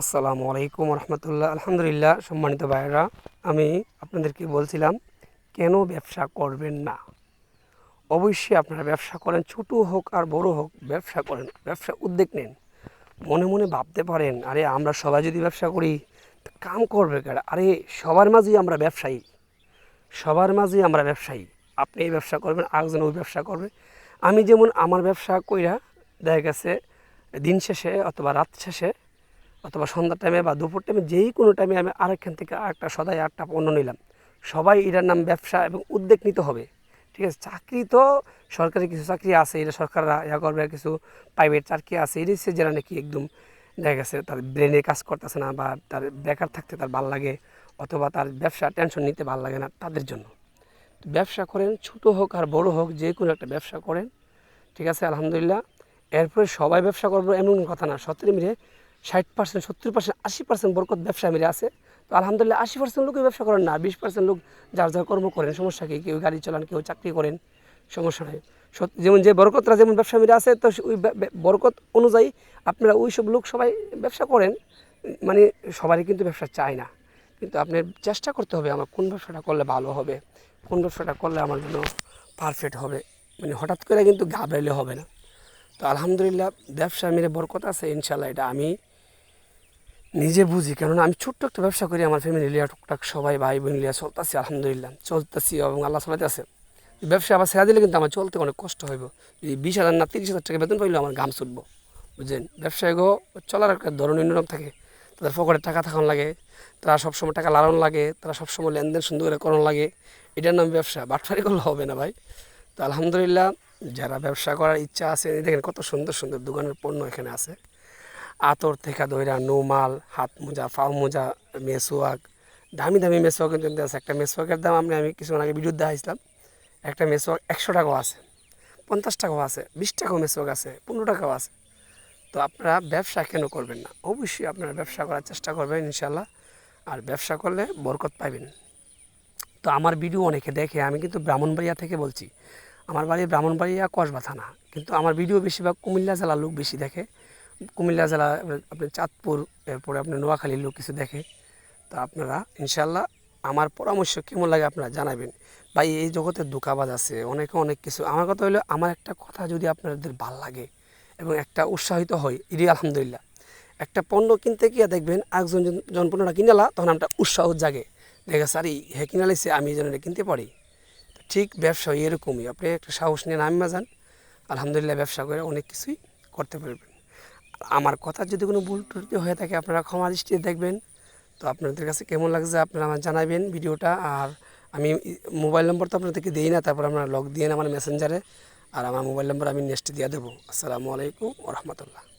আসসালামু আলাইকুম রহমতুল্লাহ। আলহামদুলিল্লাহ, সম্মানিত ভাইয়েরা, আমি আপনাদেরকে বলছিলাম, কেন ব্যবসা করবেন না? অবশ্যই আপনারা ব্যবসা করেন, ছোটো হোক আর বড় হোক, ব্যবসা করেন, ব্যবসা উদ্যোগ নেন। মনে মনে ভাবতে পারেন, আরে আমরা সবাই যদি ব্যবসা করি কাম করবে কারা? আরে সবার মাঝেই আমরা ব্যবসায়ী। সবার মাঝেই আমরা ব্যবসায়ী। আপনি এই ব্যবসা করবেন, আরেকজন ওই ব্যবসা করবে। আমি যেমন আমার ব্যবসা কইরা দেখা গেছে, দিন শেষে অথবা রাত শেষে অথবা সন্ধ্যার টাইমে বা দুপুর টাইমে যেই কোনো টাইমে আমি আরেকখান থেকে আরেকটা সদাই আটটা পণ্য নিলাম। সবাই এটার নাম ব্যবসা এবং উদ্যোগ নিতে হবে। ঠিক আছে, চাকরি তো সরকারি কিছু চাকরি আছে, এটা সরকাররা ইয়া করবে, কিছু প্রাইভেট চাকরি আছে এটা হচ্ছে যারা নাকি একদম দেখা গেছে তার ব্রেনে কাজ করতেছে না বা তার বেকার থাকতে তার ভালো লাগে অথবা তার ব্যবসা টেনশন নিতে ভালো লাগে না তাদের জন্য। ব্যবসা করেন, ছোটো হোক আর বড় হোক যে কোনো একটা ব্যবসা করেন। ঠিক আছে, আলহামদুলিল্লাহ। এরপরে সবাই ব্যবসা করব এমন কথা না সতেরো মিলে ষাট পার্সেন্ট, সত্তর পার্সেন্ট, আশি পার্সেন্ট বরকত ব্যবসা মিলে আছে। তো আলহামদুলিল্লাহ, আশি পার্সেন্ট লোকই ব্যবসা করেন না, বিশ পার্সেন্ট লোক যার যার কর্ম করেন, সমস্যা কী? কেউ গাড়ি চালান, কেউ চাকরি করেন, সমস্যা নেই। যেমন যে বরকতরা যেমন ব্যবসা মিলে আছে, তো ওই বরকত অনুযায়ী আপনারা ওই সব লোক সবাই ব্যবসা করেন মানে সবারই কিন্তু ব্যবসা চায় না। কিন্তু আপনার চেষ্টা করতে হবে আমার, কোন ব্যবসাটা করলে ভালো হবে, কোন ব্যবসাটা করলে আমার জন্য পারফেক্ট হবে। মানে হঠাৎ করে কিন্তু ঘাবড়াইলে হবে না। তো আলহামদুলিল্লাহ, ব্যবসা মেরে বরকত আছে ইনশাল্লাহ এটা আমি নিজে বুঝি, কেননা আমি ছোট্ট একটা ব্যবসা করি, আমার ফ্যামিলি লিয়া টুকটাক সবাই ভাই বোন লিয়া চলতেছি, আলহামদুলিল্লাহ, চলতেছি এবং আল্লাহ সালাতে আছে। ব্যবসা আবার ছেড়ে দিলে কিন্তু আমার চলতে অনেক কষ্ট হইব। যদি বিশ হাজার না তিরিশ হাজার টাকা বেতন পাইলেও আমার গাম ছুটবো বুঝলেন ব্যবসায় গো, চলার একটা ধরনের নিয়ম থাকে। তাদের পকেটে টাকা থাকান লাগে, তারা সবসময় টাকা লালন লাগে, তারা সবসময় লেনদেন সুন্দর করে করণ লাগে। এটার নাম ব্যবসা বাটফারি করলে হবে না ভাই। তো আলহামদুলিল্লাহ, যারা ব্যবসা করার ইচ্ছা আছে দেখেন কত সুন্দর সুন্দর দোকানের পণ্য এখানে আছে। আতর থেকে দইরা নোমাল, হাত মোজা ফাও মোজা, মেসোয়াক, দামি দামি মেসোয়াক কিন্তু আছে। একটা মেসোয়াকের দাম আমি আমি কিছুক্ষণ আগে ভিডিও দেখাইছিলাম। একটা মেসোয়াক একশো টাকাও আছে, পঞ্চাশ টাকাও আছে, বিশ টাকাও মেসোয়াক আছে, পনেরো টাকাও আছে। তো আপনারা ব্যবসা কেন করবেন না? অবশ্যই আপনারা ব্যবসা করার চেষ্টা করবেন ইনশাল্লাহ আর ব্যবসা করলে বরকত পাবেন তো আমার ভিডিও অনেকে দেখে, আমি কিন্তু ব্রাহ্মণবাড়িয়া থেকে বলছি। আমার বাড়ি ব্রাহ্মণবাড়িয়া কসবা থানা। কিন্তু আমার ভিডিও বেশিরভাগ কুমিল্লা জেলার লোক বেশি দেখে। কুমিল্লা জেলা আপনি চাঁদপুর, এরপরে আপনার নোয়াখালীর লোক কিছু দেখে, তো আপনারা ইনশাল্লাহ আমার পরামর্শ কেমন লাগে আপনারা জানাবেন। ভাই, এই জগতে দোকাবাজ আছে, অনেকে অনেক কিছু। আমার কথা হলো, আমার একটা কথা যদি আপনাদের ভালো লাগে এবং একটা উৎসাহিত হয় এটি আলহামদুলিল্লাহ। একটা পণ্য কিনতে গিয়ে দেখবেন একজন জন- পণ্যটা কিনালা তখন একটা উৎসাহ জাগে। দেখা স্যার এই হ্যাঁ কিনা লাইছে, আমি যেন এটা কিনতে পারি। ঠিক ব্যবসা এরকমই, আপনি একটা সাহস নিয়ে নামিয়ে যান, আলহামদুলিল্লাহ ব্যবসা করে অনেক কিছুই করতে পারবেন। আমার কথা যদি কোনো ভুল ত্রুটি হয়ে থাকে, আপনারা ক্ষমা দৃষ্টিতে দেখবেন। তো আপনাদের কাছে কেমন লাগছে আপনারা আমার জানাবেন ভিডিওটা। আর আমি মোবাইল নম্বর তো আপনাদেরকে দিই না, তারপর আপনারা লগ দিয়ে আমার মেসেঞ্জারে আর আমার মোবাইল নম্বর আমি নেক্সট দিয়ে দেবো। আসসালামু আলাইকুম রহমতুল্লাহ।